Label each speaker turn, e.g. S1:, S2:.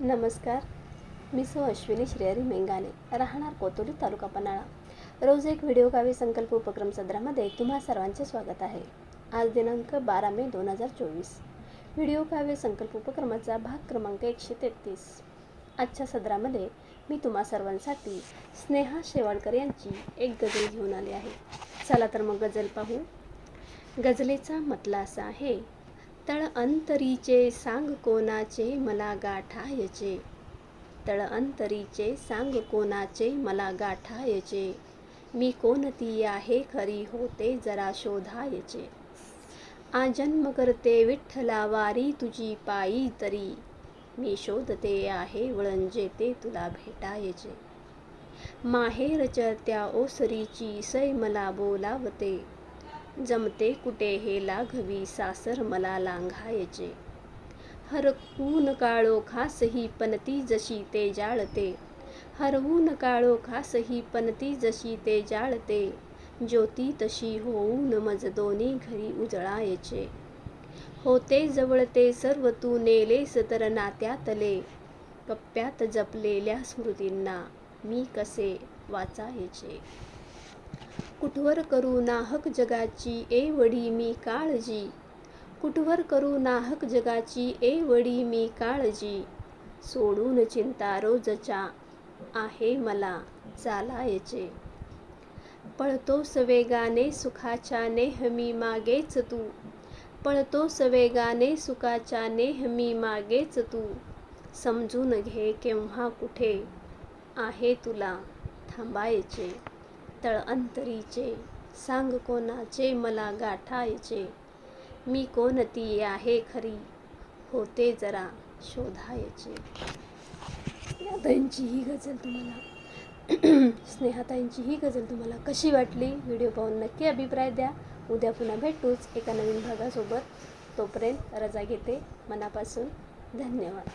S1: नमस्कार. मी सौ अश्विनी श्रेयरी मेंगाने राहणार कोतोली तालुका पन्हाळा. रोज एक व्हिडिओ काव्य संकल्प उपक्रम सदरामध्ये तुम्हा सर्वांचे स्वागत आहे. आज दिनांक बारा मे दोन हजार चोवीस. व्हिडिओ काव्य संकल्प उपक्रमाचा भाग क्रमांक एकशे तेहतीस. आजच्या सदरामध्ये मी तुम्हा सर्वांसाठी स्नेहा शेवाळकर यांची एक गझल घेऊन आली आहे. चला तर मग गझल पाहू. गझलेचा मतला असा आहे तळ अंतरीचे सांग कोणाचे मला गाठायचे? तळ अंतरीचे सांग कोणाचे मला गाठायचे? मी कोणती आहे खरी होते जरा शोधायचे. आजन्म करते विठ्ठला वारी तुझी पायी तरी. मी शोधते आहे वळंजे ते तुला भेटायचे. माहेरच्या त्या ओसरीची सै मला बोलावते. जमते कुठे हे लाघवी सासर मला लांघायचे. हरकून काळो खासही पनती जशी ते जाळते. हरवून काळो खासही पनती जशी ते जाळते. ज्योती तशी होऊन मज दोन्ही घरी उजळायचे. होते जवळते सर्व तू नेलेस तर नात्यातले. कप्प्यात जपलेल्या स्मृतींना मी कसे वाचायचे? कुठवर करू नाहक जगाची एवढी मी काळजी? कुठवर करू नाहक जगाची एवढी मी काळजी? सोडून चिंता रोजच्या आहे मला चालायचे. पळतो सवेगाने सुखाच्या नेहमी मागेच तू. पळतो सवेगाने सुखाच्या नेहमी मागेच तू. समजून घे केव्हा कुठे आहे तुला थांबायचे. तळ अंतरीचे सांग कोणाचे मला गाठायचे? मी कोणती आहे खरी? होते जरा शोधायचे. स्नेहाताईंची ही गझल तुम्हाला स्नेहाताईंची ही गझल तुम्हाला कशी वाटली? व्हिडिओ पाहून नक्की अभिप्राय द्या. उद्या पुन्हा भेटूच एका नवीन भागासोबत. तोपर्यंत रजा घेते. मनापासून धन्यवाद.